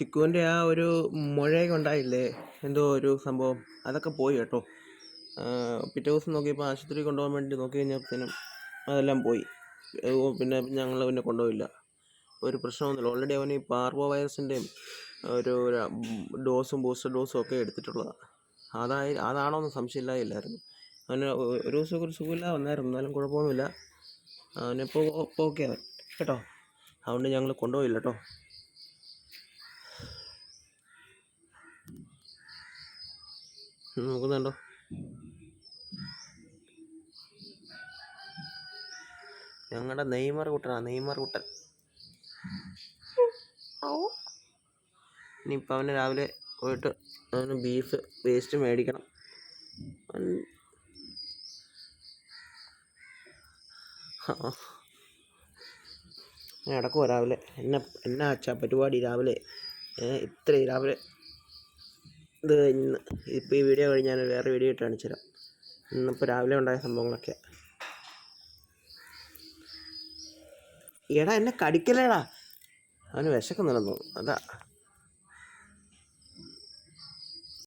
ചിക്കുവിന്റെ ആ ഒരു മുഴയൊക്കെ ഉണ്ടായില്ലേ? എന്തോ ഒരു സംഭവം. അതൊക്കെ പോയി കേട്ടോ. പിറ്റേ ദിവസം നോക്കിയപ്പോൾ ആശുപത്രി കൊണ്ടുപോകാൻ വേണ്ടി നോക്കി കഴിഞ്ഞപ്പോഴത്തേനും അതെല്ലാം പോയി. പിന്നെ ഞങ്ങൾ പിന്നെ കൊണ്ടുപോയില്ല. ഒരു പ്രശ്നമൊന്നുമില്ല ഓൾറെഡി അവന് ഈ പാർവോ വൈറസിന്റെയും ഒരു ഡോസും ബൂസ്റ്റർ ഡോസും ഒക്കെ എടുത്തിട്ടുള്ളതാണ് അതായി അതാണോ എന്ന് സംശയമില്ലായില്ലായിരുന്നു അവന് ഒരു ദിവസം ഒരു സുഖമില്ല വന്നായിരുന്നു. എന്നാലും കുഴപ്പമൊന്നുമില്ല. അവനിപ്പോൾ ഓക്കെ അവൻ. കേട്ടോ? അതുകൊണ്ട് ഞങ്ങൾ കൊണ്ടുപോയില്ല കേട്ടോ. നോക്കുന്നുണ്ടോ? ഞങ്ങളുടെ നെയ്മർ കുട്ടനാ നെയ്മർ കുട്ടൻ. ഇനിയിപ്പോൾ അവന് രാവിലെ പോയിട്ട് അവന് ബീഫ് വേസ്റ്റ് മേടിക്കണം. ഞാൻ ഇടക്കുമോ രാവിലെ? എന്നെ എന്നാ അച്ഛാ പരിപാടി രാവിലെ? ഇത്രയും രാവിലെ ഇത് ഇന്ന് ഇപ്പോൾ ഈ വീഡിയോ കഴിഞ്ഞ് ഞാൻ വേറെ വീഡിയോ ഇട്ട് കാണിച്ചു തരാം. ഇന്നിപ്പോൾ രാവിലെ ഉണ്ടായ സംഭവങ്ങളൊക്കെ. എടാ എന്നെ കടിക്കലേടാ അവന് വിശക്കുന്നില്ലെന്ന് തോന്നുന്നു. അതാ.